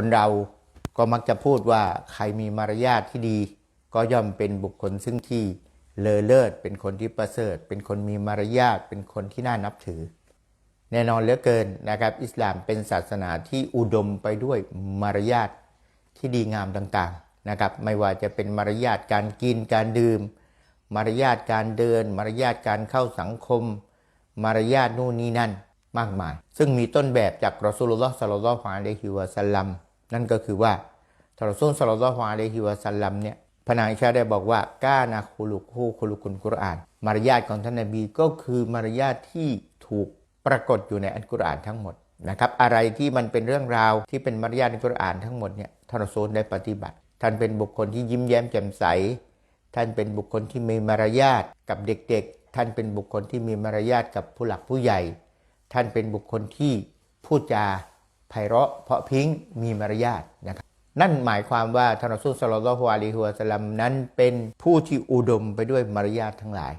คนเราก็มักจะพูดว่าใครมีมารยาทที่ดี ก็ย่อมเป็นบุคคลซึ่งที่เลอเลิศ เป็นคนที่ประเสริฐ เป็นคนมีมารยาทเป็นคนที่น่านับถือ แน่นอนเหลือเกินนะครับ อิสลามเป็นศาสนาที่อุดมไปด้วยมารยาทที่ดีงามต่างๆนะครับ ไม่ว่าจะเป็นมารยาทการกินการดื่ม มารยาทการเดิน มารยาทการเข้าสังคม มารยาทนู่นนี่นั่นมากมาย ซึ่งมีต้นแบบจากรอสูลุลลอฮ์สัลลัลลอฮุอะลัยฮิวะสัลลัม นั่นก็คือว่าทารอซูลสัลลัลลอฮุอะลัยฮิวะสัลลัมเนี่ยพนางอิชาได้บอกว่าก้านาคุลุคูคุลุกุนกุรอาน มารยาทของท่านนบีก็คือมารยาทที่ถูกปรากฏอยู่ในอัลกุรอานทั้งหมดนะครับอะไรที่มันเป็นเรื่องราวที่เป็นมารยาทในกุรอานทั้งหมดเนี่ยท่านรอซูลได้ปฏิบัติ ท่านเป็นบุคคลที่ยิ้มแย้มแจ่มใส ท่านเป็นบุคคลที่มีมารยาทกับเด็กๆ ท่านเป็นบุคคลที่มีมารยาทกับผู้หลักผู้ใหญ่ ท่านเป็นบุคคลที่พูดจา ไพเราะเพราะพิงมีมารยาทนะครับนั่นหมายความว่าท่านรอซูลสลลัลลอฮุอะลัยฮิวะสัลลัมนั้นเป็นผู้ที่อุดมไปด้วยมารยาททั้งหลาย